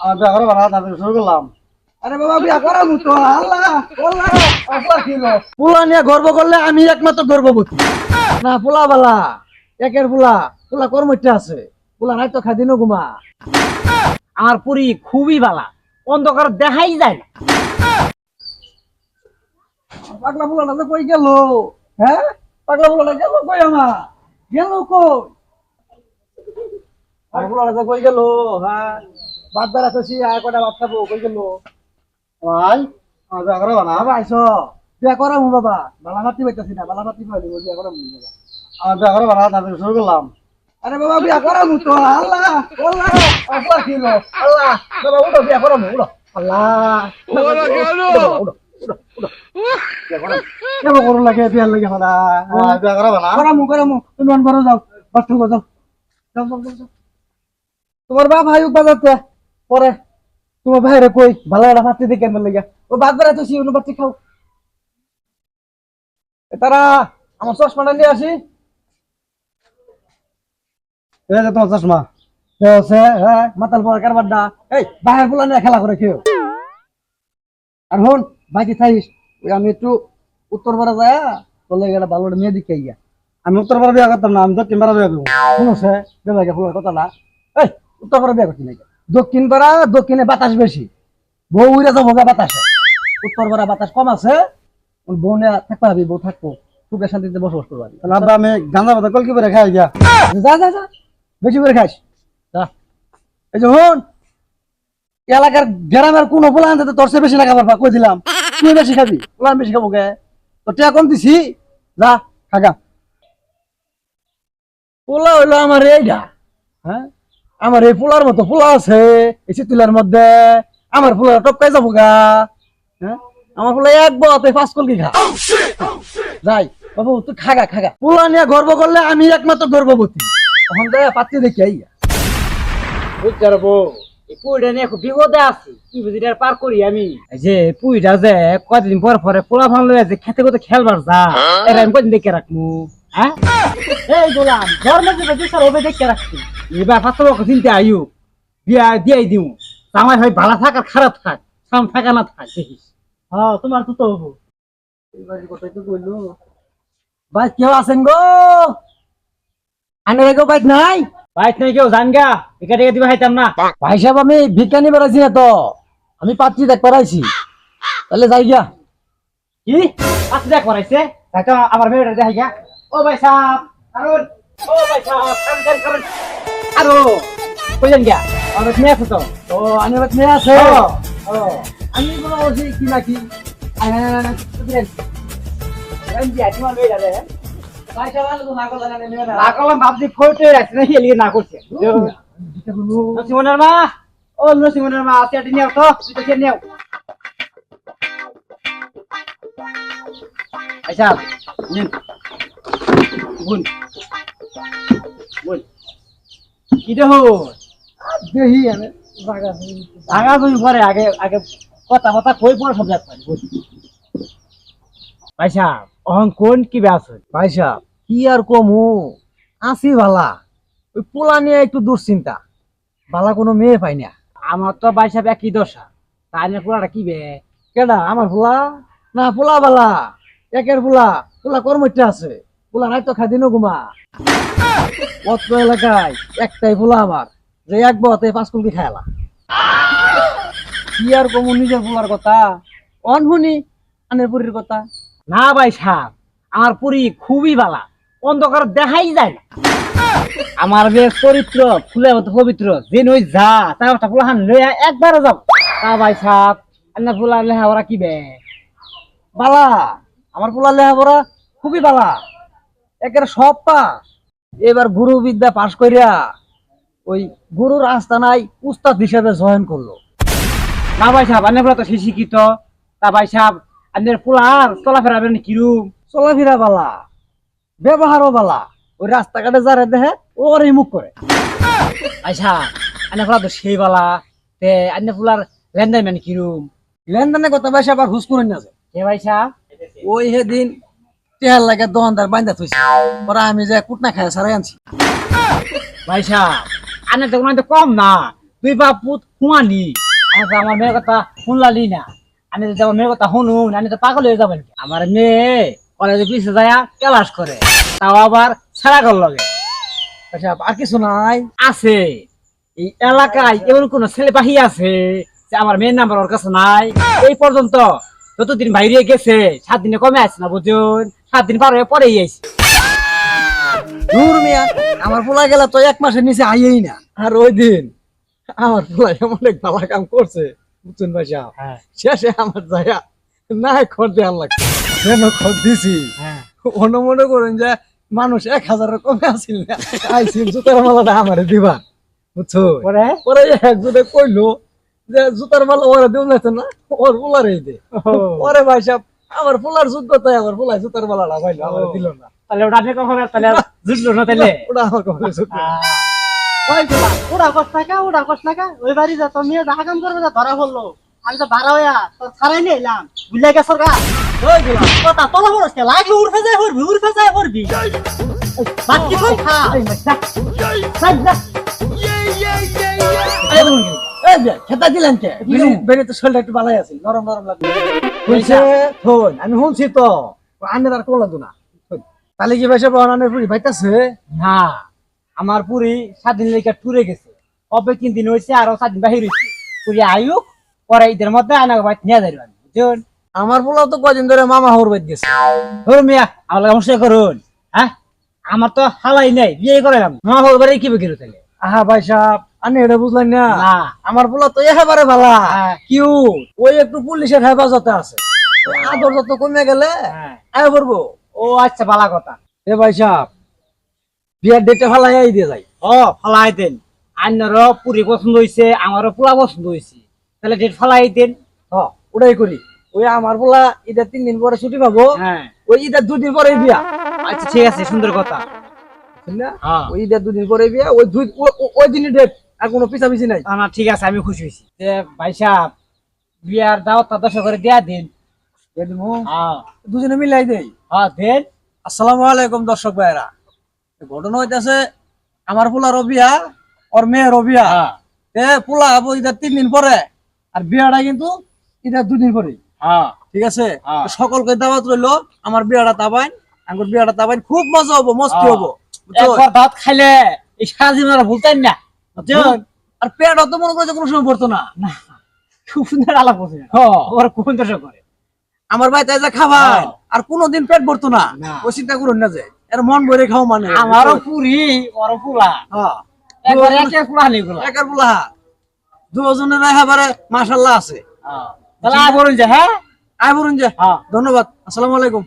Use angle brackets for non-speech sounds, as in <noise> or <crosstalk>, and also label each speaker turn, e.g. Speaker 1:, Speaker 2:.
Speaker 1: আমার বিয়া তাদের শুরু করলাম।
Speaker 2: আরে বাবা বিয়া করা মুতো। আল্লাহ আল্লাহ আল্লাহ কি পোলা নিয়ে গর্ব করলে আমি একমাত্র গর্ববতী না পোলা বালা একের পোলা পোলা কর্মটা আছে। পোলা নাই তো খাদিন ঘুমা।
Speaker 3: আমার পুরি খুবই বালা। অন্ধকার দেখাই যায় না।
Speaker 2: পাগলা পোলাটা তো কই গেল? হ্যাঁ? পাগলা পোলাটা গেল কই আমার? গেল কই? পাগলা পোলাটা কই গেল? হ্যাঁ। ভাত খুশি আর কটা ভাত খাব কই গেল?
Speaker 1: ভাই আমার বিয়া করে বানা
Speaker 2: বিয়া করা মু বাবা। বালা মাতি পাইতাছি না বালা মাতি পাইলি বিয়া করা মু বাবা।
Speaker 1: আমার বিয়া করে বানা তাদের শুরু করলাম
Speaker 2: আরে বাবা বিয়া করা মু তো আল্লাহ আল্লাহ আল্লাহ বাবা উঠো বিয়া করা মু উঠো। আল্লাহ। ওরা করো লাগে বিয়ার লাগে হলা
Speaker 1: আমার বিয়া করে বানা।
Speaker 2: করা মু করা মু তুমি অন করো যাও বাথ যাও। যাও যাও যাও যাও। তোমার বাপ বাজাতে পরে তোমার ভাইরে কই? ভালো একটা ভাতি দেখে কেমন লাগে। ও বাদ বেড়া তো সিউনো বাতি খাও। তারা আমার চশমাটা নিয়ে আসি।
Speaker 1: এই যে তোমার চশমা।
Speaker 2: সে হ্যাঁ মাতাল পর কারবার দা এই ফুলা নিয়ে খেলা করে খেও আর হন বাকি থাইস আমি একটু উত্তর পাড়া যায় বলে একটা ভালো একটা মেয়ে দিকে গিয়া
Speaker 1: আমি উত্তর পাড়া বিয়া করতাম না আমি দক্ষিণ পাড়া বিয়া করব।
Speaker 2: দেবে ফুলের কথা না। এই উত্তর পাড়া বিয়ে করছি নাকি? দক্ষিণ পাড়া দক্ষিণে বাতাস বেশি। বউ উড়ে যাব গা বাতাসে। উত্তর পাড়া বাতাস কম আছে। বউ নিয়ে থাকতে হবে বউ থাকব। সুখে শান্তিতে বসবাস করব।
Speaker 1: তাহলে আব্বা আমি গাঁজা পাতা কলকি করে খাই গিয়া।
Speaker 2: যা যা যা। বেশি করে খাইস। যা। এই যে হন এলাকার গ্রামের কোন পোলা আনতে তোর চেয়ে বেশি না খাবার পা কই দিলাম? তুই বেশি খাবি পোলা বেশি খাব গে। তো টিয়া কম দিছি। যা খাগা পোলা হইল আমার এইটা হ্যাঁ? আমার এই পোলার মতো পোলা আছে এই তুলার মধ্যে আমার পোলা টপকাই যাব গা। হ্যাঁ? আমার পোলা এক বতে পাঁচ কলকি খা যাই বাবু তুই খাগা খাগা পোলা নিয়ে গর্ব করলে আমি একমাত্র গর্ববতী তখন দেয় পাত্রী দেখি আইয়া
Speaker 3: বুঝতে পারব এই পুইটা নিয়ে খুব বিপদে আছি। কি বুঝি এটা পার করি আমি? যে পুইটা যে কদিন পর পরে পোলা ফান লয়ে যে খেতে খেলবার যা এর আমি কদিন দেখে রাখমু হ্যাঁ? এই গোলাম ধর্ম যে বিচার হবে দেখে রাখছি। এবার বছর চিনতে আয়ু বিয়া দিয়াই দিও আমার ভাই ভালো থাক আর খারাপ থাক। সাম থাকা না থাক দেখিস। হ্যাঁ তোমার তো তো হব।
Speaker 2: ভাই কেউ আছেন গো? আনে গো বাইক নাই?
Speaker 3: বাইক নাই কেউ জান গা। একা টেকা দিবা হাইতাম না।
Speaker 2: ভাই সাহেব আমি বিজ্ঞানী বেড়াইছি না তো। আমি পাত্রী দেখ বেড়াইছি তাহলে যাই গিয়া।
Speaker 3: কি? আচ্ছা দেখ করাইছে তাই তো আমার মেয়েটা দেখাই গা ও ভাই সাহেব কারণ ও ভাই সাহেব কারণ কারণ আরও। কইলেন গা আমার মেয়ে আছে তো?
Speaker 2: তো আনে বাইক মেয়ে আছে?
Speaker 3: ও,
Speaker 2: ও, আমি কোনো বলছি কি না কি? আয়, আয়, আয়, আয়, বুঝলেন?
Speaker 3: কারণ কি তোমার মেয়েটা রে
Speaker 2: ভাই সাহেব আলো তো না
Speaker 3: করলাম ভাবছি ফোটে রাখছে না হেলিয়ে না করছে? নসিমনের মা? ও নসিমনের মা চেটে নিও তো তুই নিও আচ্ছা নিন কি দেখো
Speaker 2: দেখি আনে জাগা আছে।
Speaker 3: আগা পরে আগে আগে কথা কথা কই পরে সব যাচ্ছে পয়সা অহন কোন কি ব্যাস
Speaker 2: ভাই সাহেব কি আর কমু আছি ভালা। ওই পোলা নিয়ে একটু দুশ্চিন্তা। ভালা কোনো মেয়ে পাই না
Speaker 3: আমার তো পয়সা একই দশা? তাই না পোলাটা কি বে?
Speaker 2: কেডা আমার পোলা? না পোলা বালা একের পোলা পোলা কর্মটা আছে। পোলা নাই তো খাদিনও ঘুমা। অত্র এলাকায় একটাই পোলা আমার, যে এক বতে পাঁচ কুলকি খায়লা কি আর কমু নিজের পোলার কথা? অনহুনি, আনের পুরীর কথা।
Speaker 3: না ভাই সাহ আমার পুরি খুবই বালা, অন্ধকার দেখাই যায় না। আমার বেশ চরিত্র ফুলের মতো পবিত্র, যে নই যা, তার একটা ফুলাহান লইয়া একবারও যাব। তা ভাই সাহ আপনার ফুলা লেহা ওরা কি বে?
Speaker 2: বালা, আমার পোলা লেহাপড়া খুবই বালা। একের সব পাস। এবার গুরু বিদ্যা পাশ করিয়া ওই গুরুর আস্তানায় উস্তাদ হিসেবে জয়েন করল।
Speaker 3: না ভাই সাহেব আপনার তো সে শিক্ষিত। তা ভাই সাহেব আপনার ফুলার চলাফেরা বেন কিরম
Speaker 2: চলাফেরা বালা ব্যবহারও বালা। ওই রাস্তাঘাটে যারা দেখে ওরই মুখ করে।
Speaker 3: আচ্ছা আপনার ফুলা তো সেই বালা। তে আপনার ফুলার লেনদেন মানে কিরম
Speaker 2: লেনদেনের কথা বেশি আবার হুস করে না
Speaker 3: কে ভাই সাহেব?
Speaker 2: ওই সেদিন টেহার লাগে দোকানদার বাইন্দা থইছে। ওরা আমি যে কুটনা আনছি।
Speaker 3: আনের তো কম না। তুই কুয়ানি আমি তো আমার মেয়ের কথা শুনলালি না। আমি আমার মেয়ের কথা আমি তো পাগল হয়ে যাবেন আমার মেয়ে কলেজে যায় ক্লাস করে। তাও আবার লগে।
Speaker 2: আর কিছু নাই।
Speaker 3: আছে। এই এলাকায় এমন কোন ছেলে পাহি আছে যে আমার মেয়ের নাম্বার ওর কাছে নাই। এই পর্যন্ত যতদিন বাইরে গেছে, সাত দিনে কমে আছে না বুঝুন? সাত দিন পার হয়ে পরেই আইছে।
Speaker 2: দূর মিয়া আমার পোলা গেলে তো এক মাসের নিচে আইয়েই না। আর ওই দিন আমার পোলা এমন এক ভালো কাম করছে বুঝছেন ভাই সাহেব?
Speaker 3: হ্যাঁ।
Speaker 2: শেষে আমার জায়গা না খর দেওয়ার লাগছে কেন খর দিছি?
Speaker 3: হ্যাঁ।
Speaker 2: অন্য মনে করেন যে মানুষ এক হাজারের কমে আসিল না। আইসিল জুতার মালাটা আমার দিবা বুঝছ?
Speaker 3: পরে?
Speaker 2: পরে একজনে কইলো যে জুতার মালা ওরা দেউ না না ওর পোলার দে। পরে ভাই সাহেব আমার পোলার যুদ্ধ তাই আমার পোলার জুতার মালাটা পাইলো আমার দিল না।
Speaker 3: তাহলে ওটা আপনি কখন তাহলে জুটলো না তাহলে? <laughs>
Speaker 2: ওটা আমার কপালে জুটলো।
Speaker 1: ওই ওরা কষ্ট টাকা ওরা কষ্ট টাকা ওই বাড়ি যা তোর মেয়ে দেখা কাম করবে যা ধরা পড়ল। আমি তো ভাড়া হইয়া তোর ছাড়াই নিয়ে এলাম। বুঝলে গেছর গা ওই গুলা কথা তোলা বড় লাগলে উড়ফে যায় করবি উড়ফে যায় করবি বাকি কই? খা
Speaker 2: এই যে, খেতা দিলেন কে? বেরি- বেরি তো শরীরটা একটু ভালোই আছে নরম নরম লাগবে হইছে থন আমি শুনছি তো। আনের আর কোলা না। তাহলে কি ভাইসা পাওয়া পুরি ভাইতাছে
Speaker 3: না আমার পুরি সাত দিন লেগে টুরে গেছে। কবে তিন দিন হয়েছে আরও সাত দিন বাহির হয়েছে পুরি আয়ুক পরে ঈদের মধ্যে আনা বাইত নিয়ে যাইব বুঝুন
Speaker 2: আমার পোলা তো কদিন ধরে মামা হর বাইত গেছে।
Speaker 3: ধরুন মিয়া আমার লাগে করুন হ্যাঁ? আমার তো হালাই নাই বিয়ে করালাম মা হল বাড়ি কি বেকির তাহলে
Speaker 2: আহা ভাই সাহেব। আনি এটা বুঝলেন না? আমার পোলা তো একেবারে ভালা।
Speaker 3: হ্যাঁ।
Speaker 2: কিউ ওই একটু পুলিশের হেফাজতে আছে। আদর যত কমে গেলে
Speaker 3: হ্যাঁ।
Speaker 2: আয় করব
Speaker 3: ও আচ্ছা ভালো কথা।
Speaker 2: এ ভাই সাহেব বিয়ার ডেটে ফালাই দিয়ে যাই।
Speaker 3: ও ফালাই দেন। আইনারও পুরি পছন্দ হয়েছে আমারও পোলা পছন্দ হয়েছে তাহলে ডেট ফালাই দেন।
Speaker 2: হ ওটাই করি। ওই আমার পোলা ঈদের তিন দিন পরে ছুটি পাবো।
Speaker 3: হ্যাঁ।
Speaker 2: ওই ঈদের দুদিন পরে বিয়া।
Speaker 3: আচ্ছা ঠিক আছে সুন্দর কথা।
Speaker 2: ওই ঈদের দুদিন পরে বিয়া ওই দুই ওই দিনই ডেট আর কোনো নাই।
Speaker 3: না ঠিক আছে আমি খুশি হয়েছি। যে ভাই সাহেব বিয়ার দাওয়াতটা দশ করে দেয়া দিন। হ্যাঁ।
Speaker 2: দুজনে মিলাই দেই।
Speaker 3: হ্যাঁ দেন।
Speaker 2: আসসালামু আলাইকুম দর্শক ভাইরা ঘটনা হইতাছে আমার পোলার বিয়া ওর মেয়ের বিয়া
Speaker 3: হ্যাঁ।
Speaker 2: এ পোলা হব ঈদের তিন দিন পরে আর বিয়াটা কিন্তু ঈদের দুদিন পরে
Speaker 3: হ্যাঁ।
Speaker 2: ঠিক আছে?
Speaker 3: হ্যাঁ।
Speaker 2: সকলকে দাওয়াত রইল আমার বিয়াটা তাবাইন আমার বিয়াটা তাবাইন খুব মজা হব মস্তি
Speaker 3: হ্যাঁ।
Speaker 2: হব।
Speaker 3: দাওয়াত খাইলে এই সারা জীবন ভুলতেন না?
Speaker 2: আর পেট অত মনে করে কোনো সময় পড়তো না।
Speaker 3: না খুব সুন্দর আলাপ করছে। ওর কোন দশা করে।
Speaker 2: আমার ভাই তাই যা খাবার। আর কোনোদিন পেট ভরতো না। ও চিন্তা করুন না যে এর মন ভরে খাও মানে।
Speaker 3: আমারও পুরি ওরও পুলা। একবার একে পুলা নেই গুলা
Speaker 2: একার বলা দুজনের একেবারে মাশাল্লাহ আছে।
Speaker 3: তাহলে আয় বলুন যে হ্যাঁ?
Speaker 2: আয় বলুন যে। ধন্যবাদ। আসসালামু আলাইকুম।